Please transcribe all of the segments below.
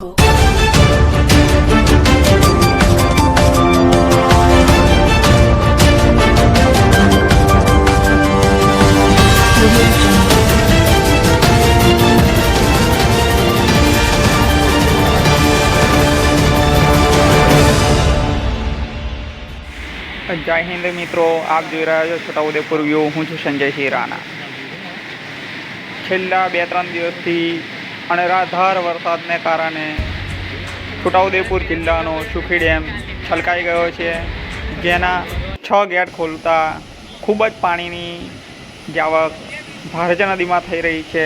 જય હિન્દ મિત્રો, આપ જોઈ રહ્યા છો છોટાઉદેપુર વ્યૂ હું છું સંજયસિંહ રાણા. છેલ્લા બે ત્રણ દિવસથી અનરાધાર વરસાદને કારણે છોટાઉદેપુર જિલ્લાનો સુખી ડેમ છલકાઈ ગયો છે. જેના છ ગેટ ખોલતા ખૂબ જ પાણીની જાવક ભારજા નદીમાં થઈ રહી છે.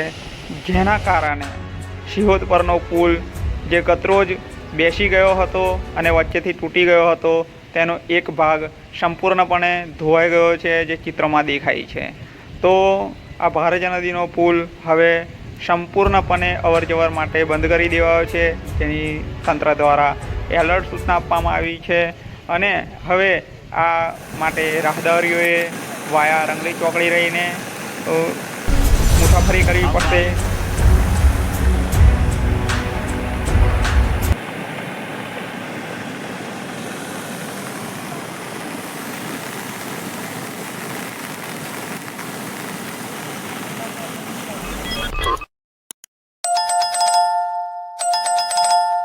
જેના કારણે સિહોદ પરનો પુલ જે ગતરોજ બેસી ગયો હતો અને વચ્ચેથી તૂટી ગયો હતો, તેનો એક ભાગ સંપૂર્ણપણે ધોવાઈ ગયો છે જે ચિત્રમાં દેખાય છે. તો આ ભારજા નદીનો પુલ હવે સંપૂર્ણપણે અવરજવર માટે બંધ કરી દેવાયો છે. જેની તંત્ર દ્વારા એલર્ટ સૂચના આપવામાં આવી છે. અને હવે આ માટે રાહદારીઓએ વાયા રંગલી ચોકડી રહીને મુસાફરી કરવી પડશે.